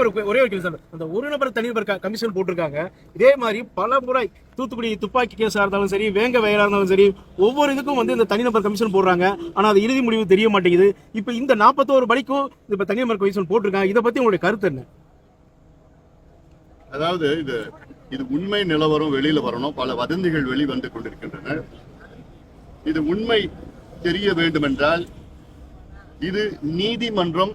ஒரு ஒரே ஒரு கேள்வி அந்த ஒரு நபர் தனிநபர் கமிஷன் போட்டிருக்காங்க. இதே மாதிரி பல முறை தூத்துக்குடி துப்பாக்கி கேஸாக இருந்தாலும் சரி வேங்க வயலாக இருந்தாலும் சரி ஒவ்வொரு இதுக்கும் வந்து இந்த தனிநபர் கமிஷன் போடுறாங்க. ஆனா அது இறுதி முடிவு தெரிய மாட்டேங்குது. இப்போ இந்த நாற்பத்தோரு படிக்கும் இப்போ தனிநபர் கமிஷன் போட்டிருக்காங்க. இதை பத்தி உங்களுடைய கருத்து என்ன? அதாவது இது இது உண்மை நிலவரம் வெளியில வரணும். பல வதந்திகள் வெளிவந்து கொண்டிருக்கின்றன. இது உண்மை தெரிய வேண்டுமென்றால் இது நீதிமன்றம்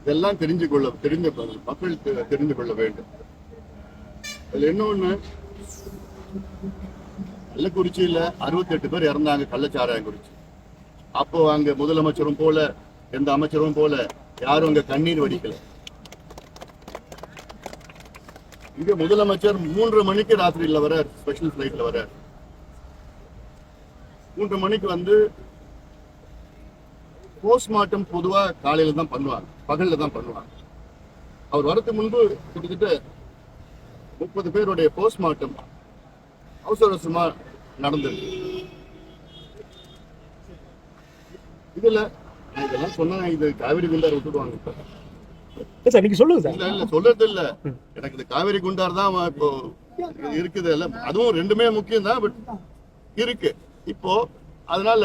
இதெல்லாம் தெரிஞ்சு கொள்ள தெரிஞ்ச மக்கள் தெரிந்து கொள்ள வேண்டும். அதுல இன்னொன்னு கள்ளக்குறிச்சியில அறுபத்தி எட்டு பேர் இறந்தாங்க கள்ளச்சாராயங்குறிச்சி அப்போ அங்க முதலமைச்சரும் போல எந்த அமைச்சரும் போல யாரும் அங்க கண்ணீர் வடிக்கல. இங்க முதலமைச்சர் மூன்று மணிக்கு ராத்திரியில வர ஸ்பெஷல் பிளைட்ல வர மூன்று மணிக்கு வந்து போஸ்ட்மார்ட்டம் பொதுவா காலையில தான் பண்ணுவாங்க. பகல்ல தான் பண்ணுவாங்க. அவர் வரதுக்கு முன்பு கிட்டத்தட்ட முப்பது பேருடைய போஸ்ட்மார்ட்டம் அவசர அவசரமா நடந்திருக்கு. இதுல இதெல்லாம் சொன்னா இது காவிரி குண்டார் விட்டுடுவாங்க இப்ப. சார் நீங்க சொல்லுங்க சார். இல்ல இல்ல சொல்றது இல்ல எனக்கு இந்த காவேரி குண்டார் தான் இப்போ இருக்குது இல்ல அதுவும் ரெண்டுமே முக்கியம் தான் பட் இருக்கு. இப்போ அதனால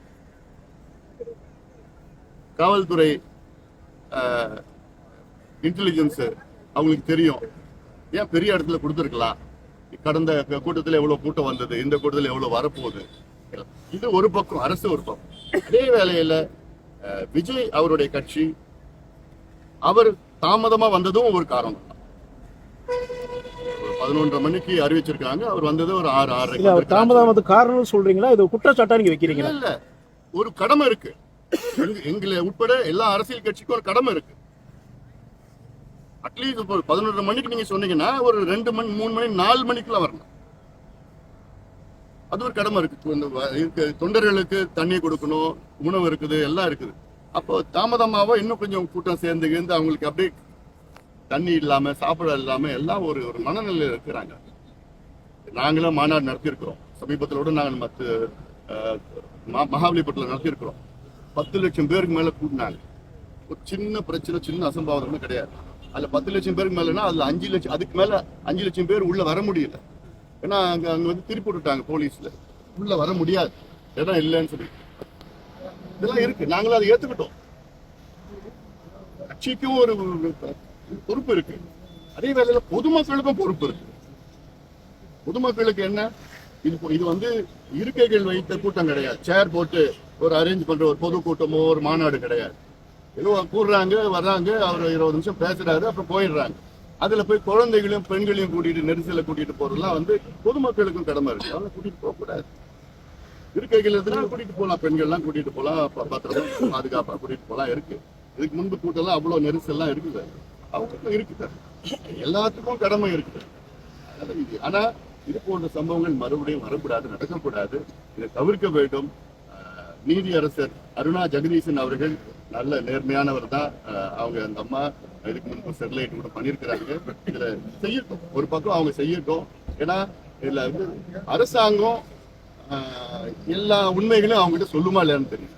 காவல்துறை இன்டெலிஜென்ஸ் அவங்களுக்கு தெரியும். ஏன் பெரிய இடத்துல கொடுத்துருக்கலாம்? கடந்த கூட்டத்தில் எவ்வளவு கூட்டம் வந்தது? இந்த கூட்டத்தில் எவ்வளவு வரப்போகுது? இது ஒரு பக்கம் அரசு ஒரு பக்கம். அதே வேளையில விஜய் அவருடைய கட்சி அவர் தாமதமா வந்ததும் ஒரு காரணம். பதினொன்றரை மணிக்கு அறிவிச்சிருக்காங்க. அவர் வந்தது ஒரு ஆறு அவர் தாமதமாவது காரணம் சொல்றீங்களா? இது குற்றச்சாட்டா நீங்க வைக்கிறீங்களா? இல்ல. ஒரு கடமை இருக்கு. எங்களை உட்பட எல்லா அரசியல் கட்சிக்கும் ஒரு கடமை இருக்கு. அட்லீஸ்ட் இப்போ பதினொரு மணிக்கு நீங்க சொன்னீங்கன்னா ஒரு ரெண்டு மணி மூணு மணி நாலு மணிக்குள்ள வரணும் அது ஒரு கடமை இருக்கு. தொண்டர்களுக்கு தண்ணி கொடுக்கணும் உணவு இருக்குது எல்லாம் இருக்குது. அப்போ தாமதமாவோ இன்னும் கொஞ்சம் கூட்டம் சேர்ந்து சேர்ந்து அவங்களுக்கு அப்படியே தண்ணி இல்லாம சாப்பிட இல்லாம எல்லாம் ஒரு ஒரு மனநிலையில இருக்கிறாங்க. நாங்களும் மாநாடு நடத்தியிருக்கிறோம். சமீபத்தில் கூட நாங்கள் மற்ற மகாபலிபுரத்தில் நடத்தியிருக்கிறோம். பத்து லட்சம் பேருக்கு மேல கூட்டினாங்க. ஒரு சின்ன பிரச்சனை சின்ன அசம்பாவிதம் கிடையாது. அதுல பத்து லட்சம் பேருக்கு மேலனா அதுல அஞ்சு லட்சம் அதுக்கு மேல அஞ்சு லட்சம் பேர் உள்ள வர முடியல. ஏன்னா அங்க அங்க வந்து திருப்பி விட்டுட்டாங்க போலீஸ்ல. உள்ள வர முடியாது. இடம் இல்லைன்னு சொல்லி. இதெல்லாம் இருக்கு. நாங்களும் அதை ஏத்துக்கிட்டோம். கட்சிக்கும் ஒரு பொறுப்பு இருக்கு. அதே வேளையில பொதுமக்களுக்கும் பொறுப்பு இருக்கு. பொதுமக்களுக்கு என்ன? இது இது வந்து இருக்கைகள் வைத்த கூட்டம் கிடையாது. சேர் போட்டு ஒரு அரேஞ்ச் பண்ற ஒரு பொது கூட்டமோ ஒரு மாநாடு கிடையாது. ஏதோ கூடுறாங்க வர்றாங்க அவர் இருபது நிமிஷம் பேசுறாரு அப்புறம் போயிடுறாங்க. அதுல போய் குழந்தைகளையும் பெண்களையும் கூட்டிட்டு நெரிசல கூட்டிட்டு போறதுலாம் வந்து பொதுமக்களுக்கும் கடமை இருக்கு. அவங்க கூட்டிட்டு போக கூடாது. இருக்கைகள் இருந்தாலும் கூட்டிட்டு போகலாம் பெண்கள்லாம் கூட்டிட்டு போகலாம் பத்திரமா பாதுகாப்பா கூட்டிட்டு போகலாம் இருக்கு. இதுக்கு முன்பு கூட்டம்லாம் அவ்வளவு நெரிசல்லாம் இருக்குது. அவங்களுக்கும் இருக்குது. எல்லாத்துக்கும் கடமை இருக்குது. ஆனா இது- போன்ற சம்பவங்கள் மறுபடியும் வரக்கூடாது நடக்கக்கூடாது. இதை தவிர்க்க வேண்டும். நீதி அரசர் அருணா ஜெகதீசன் அவர்கள் நல்ல நேர்மையானவர் தான். அவங்க அந்த அம்மா இதுக்கு முன்பு ஸ்டெர்லைட் கூட பண்ணியிருக்கிறாங்க. இதுல செய்யட்டும். ஒரு பக்கம் அவங்க செய்யட்டும். ஏன்னா இதுல வந்து அரசாங்கம் எல்லா உண்மைகளையும் அவங்க கிட்ட சொல்லுமா இல்லையான்னு தெரியும்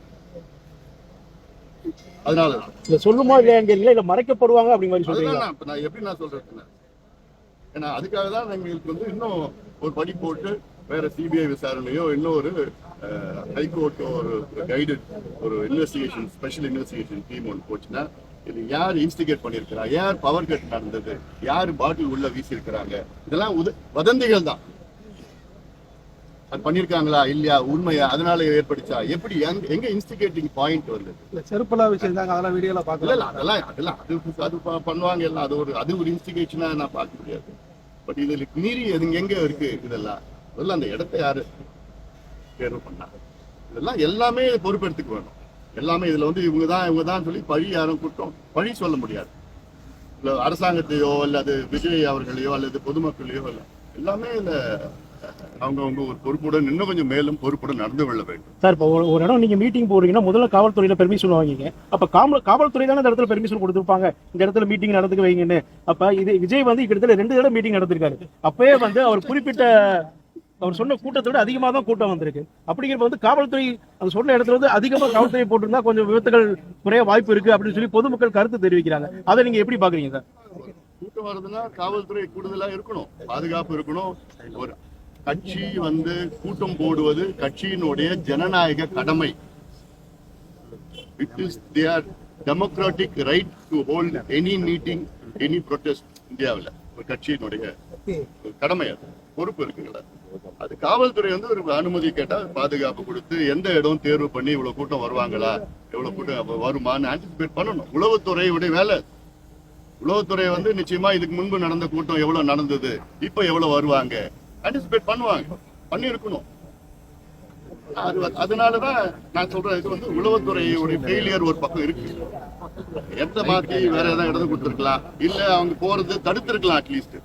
அதனால இல்ல சொல்லுமா இல்லையாங்கிறீங்களா? இல்ல மறைக்கப்படுவாங்க அப்படிங்கிற மாதிரி இப்ப நான் எப்படி நான் சொல்றேன் ஏன்னா அதுக்காக தான் எங்களுக்கு வந்து இன்னும் ஒரு படி போட்டு வேற சிபிஐ விசாரணையோ இன்னும் ஒரு ஹைகோர்ட் ஒரு கைடட் ஒரு இன்வெஸ்டிகேஷன் ஸ்பெஷல் இன்வெஸ்டிகேஷன் டீம் ஒன்று போச்சுன்னா இது யார் இன்ஸ்டிகேட் பண்ணியிருக்கிறா? யார் பவர் கட் நடந்தது? யார் பாட்டில் உள்ள வீசியிருக்கிறாங்க? இதெல்லாம் உத- வதந்திகள் தான். அது பண்ணிருக்காங்களா இல்லையா உண்மையா அதனால ஏற்படுச்சா? எப்படி எங்க- இன்ஸ்டிகேட்டிங் பாயிண்ட் வந்தது இல்ல செருப்பெல்லாம் வச்சிருந்தாங்க அதெல்லாம் வீடியோல பாக்கல இல்ல அதெல்லாம் அதெல்லாம் அது அது பண்ணுவாங்க எல்லாம். அது ஒரு அது ஒரு இன்ஸ்டிகேஷனா நான் பார்க்க முடியாது. பட் இதுல மீறி அது எங்க இருக்கு இதெல்லாம்? அதெல்லாம் அந்த இடத்தை யாரு தேர்வு பண்ணாங்க இதெல்லாம் எல்லாமே பொறுப்பெடுத்துக்க வேணும். எல்லாமே இதுல வந்து இவங்க தான் இவங்க தான் சொல்லி பழி யாரும் குற்றம் பழி சொல்ல முடியாது. இல்ல அரசாங்கத்தையோ அல்லது விஜய் அவர்களையோ அல்லது பொதுமக்களையோ இல்ல. எல்லாமே இல்ல அவங்க அவங்க ஒரு பொறுப்புடன் இன்னும் கொஞ்சம் மேலும் பொறுப்புடன் நடந்து கொள்ள வேண்டும். சார் இப்போ ஒரு- இடம் நீங்க மீட்டிங் போறீங்கன்னா முதல்ல காவல்துறையில பெர்மிஷன் வாங்கிங்க. அப்ப காவல் காவல்துறை தானே இந்த இடத்துல பெர்மிஷன் கொடுத்துருப்பாங்க? இந்த இடத்துல மீட்டிங் நடந்துக்க வைங்கன்னு. அப்ப இது விஜய் வந்து கிட்டத்தட்ட ரெண்டு தடவை மீட்டிங் நடத்திருக்காரு. அப்பவே வந்து அவர் குறிப்பிட்ட அவர் சொன்ன கூட்டத்தை விட அதிகமாக தான் கூட்டம் வந்திருக்கு. அப்படிங்கிறப்ப வந்து காவல்துறை அந்த சொன்ன இடத்துல வந்து அதிகமா காவல்துறை போட்டிருந்தா கொஞ்சம் விபத்துகள் குறைய வாய்ப்பு இருக்கு அப்படின்னு சொல்லி பொதுமக்கள் கருத்து தெரிவிக்கிறாங்க. அதை நீங்க எப்படி பாக்குறீங்க சார்? கூட்டம் வருதுன்னா காவல்துறை கூடுதலா இருக்கணும். பாதுகாப்பு இருக்கணும். ஒரு கட்சி வந்து கூட்டம் போடுவது கட்சியினுடைய ஜனநாயக கடமை. It is there democratic right to hold any meeting any protest இந்தியாவில். ஒரு கட்சியினுடைய கடமை அது. பொறுப்பு இருக்குங்களா? அது காவல்துறை வந்து ஒரு அனுமதி கேட்டா பாதுகாப்பு கொடுத்து எந்த இடம் தேர்வு பண்ணி இவ்வளவு கூட்டம் வருவாங்களா? எவ்வளவு கூட்டம் அப்ப வருமான்னு ஆன்டிசிபேட் பண்ணணும். உளவுத்துறையுடைய வேலை. உளவுத்துறை வந்து நிச்சயமா இதுக்கு முன்பு நடந்த கூட்டம் எவ்வளவு நடந்தது? இப்ப எவ்வளவு வருவாங்க? ஆன்டிசிபேட் பண்ணுவாங்க. பண்ணி இருக்கணும் அது அதனாலதான் நான் சொல்றேன் இது வந்து உளவுத்துறையுடைய ஃபெயிலியர் ஒரு பக்கம் இருக்கு. எந்த மாத்தி வேற ஏதாவது இடத்த கொடுத்துருக்கலாம். இல்ல அவங்க போறது தடுத்திருக்கலாம் அட்லீஸ்ட்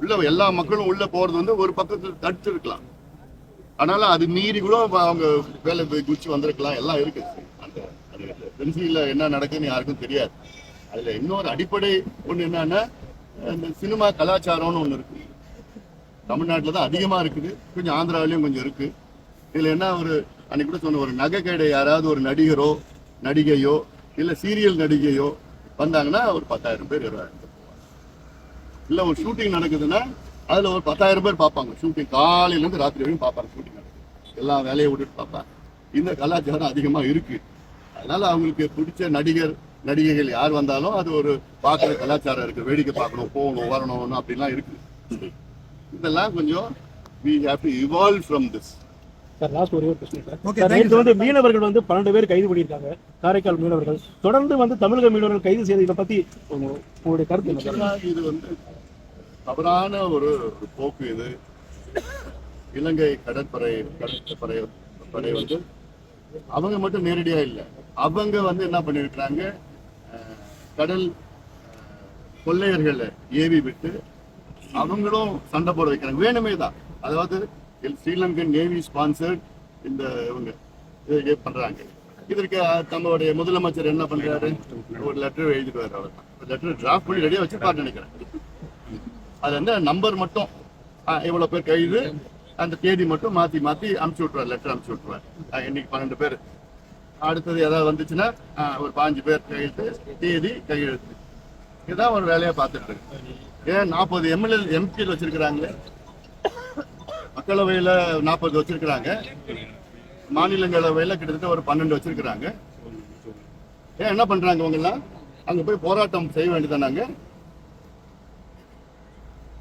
உள்ள எல்லா மக்களும் உள்ள போறது வந்து ஒரு பக்கத்துல தடுத்திருக்கலாம். ஆனாலும் அது மீறி கூட அவங்க வேலை போய் குச்சி வந்திருக்கலாம். எல்லாம் இருக்கு. அந்த பென்சில என்ன நடக்குதுன்னு யாருக்கும் தெரியாது. அதுல இன்னொரு அடிப்படை ஒண்ணு என்னன்னா இந்த சினிமா கலாச்சாரம்னு ஒண்ணு இருக்கு. தமிழ்நாட்டுல தான் அதிகமா இருக்குது. கொஞ்சம் ஆந்திராவிலையும் கொஞ்சம் இருக்கு. இதுல என்ன ஒரு அன்னைக்கு கூட சொன்ன ஒரு நகை கடை யாராவது ஒரு நடிகரோ நடிகையோ இல்ல சீரியல் நடிகையோ வந்தாங்கன்னா ஒரு பத்தாயிரம் பேர் இருபதாயிரம் பேர் இல்ல ஒரு ஷூட்டிங் நடக்குதுன்னா அதுல ஒரு பத்தாயிரம் பேர் பார்ப்பாங்க. ஷூட்டிங் காலையில இருந்து ராத்திரி வரையும் பார்ப்பாங்க ஷூட்டிங் நடக்குது. எல்லா வேலையை விட்டுட்டு பார்ப்பாங்க. இந்த கலாச்சாரம் அதிகமா இருக்கு. அதனால அவங்களுக்கு பிடிச்ச நடிகர் நடிகைகள் யார் வந்தாலும் அது ஒரு பார்க்குற கலாச்சாரம் இருக்கு. வேடிக்கை பார்க்கணும் போகணும் வரணும் அப்படிலாம் இருக்கு. இதெல்லாம் கொஞ்சம் we have to evolve from this. Sir last ஒரே ஒரு நேத்து வந்து மீனவர்கள் வந்து பன்னெண்டு பேர் கைது பண்ணியிருக்காங்க. காரைக்கால் மீனவர்கள். தொடர்ந்து வந்து தமிழக மீனவர்கள் கைது செய்த இதை பத்தி உங்க- உங்களுடைய கருத்து இது வந்து தவறான ஒரு போக்கு இது. இலங்கை கடற்படை கடற்படை படை வந்து அவங்க மட்டும் நேரடியா இல்ல. அவங்க வந்து என்ன பண்ணிருக்கிறாங்க கடல் கொள்ளையர்களை ஏவி விட்டு அவங்களும் சண்டை போட வைக்கிறாங்க. வேணுமே தான். அதாவது ஸ்ரீலங்கன் நேவி ஸ்பான்சர்ட் இந்த இவங்க இது பண்றாங்க. இதற்கு அஹ், முதலமைச்சர் என்ன பண்றாரு? ஒரு லெட்டர் எழுதிட்டு வர்றாரு அவ்வளவுதான் லெட்டர் டிராஃப்ட் பண்ணி ரெடியா வச்சிருப்பாரு நினைக்கிறேன். அது வந்து நம்பர் மட்டும் இவ்வளவு பேர் கைது அந்த தேதி மட்டும் மாத்தி மாத்தி அமுச்சு விட்டுருவார் லெட்டர் அனுப்பிச்சு விட்டுருவார். இன்னைக்கு பன்னெண்டு பேர். அடுத்தது ஏதாவது வந்துச்சுன்னா ஒரு பாஞ்சு பேர் கையெழுத்து தேதி கையெழுத்து. இதுதான் ஒரு வேலையா பார்த்துட்டு இருக்கு. ஏன் நாற்பது எம்எல்ஏ எம்பிகள் வச்சிருக்கிறாங்களே மக்களவையில் நாற்பது வச்சிருக்கிறாங்க. மாநிலங்களவையில கிட்டத்தட்ட ஒரு பன்னெண்டு வச்சிருக்கிறாங்க. ஏன் என்ன பண்றாங்க இவங்க அங்க போய் போராட்டம் செய்ய வேண்டியதானாங்க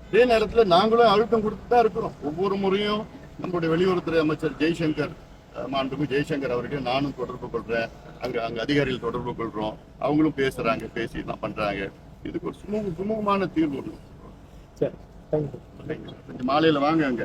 அதே நேரத்தில் நாங்களும் அழுத்தம் கொடுத்து தான் இருக்கிறோம். ஒவ்வொரு முறையும் நம்மளுடைய வெளியுறவுத்துறை அமைச்சர் ஜெய்சங்கர் அஹ், மாண்புமிகு ஜெய்சங்கர் அவர்கிட்ட நானும் தொடர்பு கொள்றேன். அங்க அங்க அதிகாரிகள் தொடர்பு கொள்றோம். அவங்களும் பேசுறாங்க பேசி தான் பண்றாங்க. இதுக்கு ஒரு சுமூக சுமூகமான தீர்வு சரி கொஞ்சம் மாலையில வாங்க அங்க.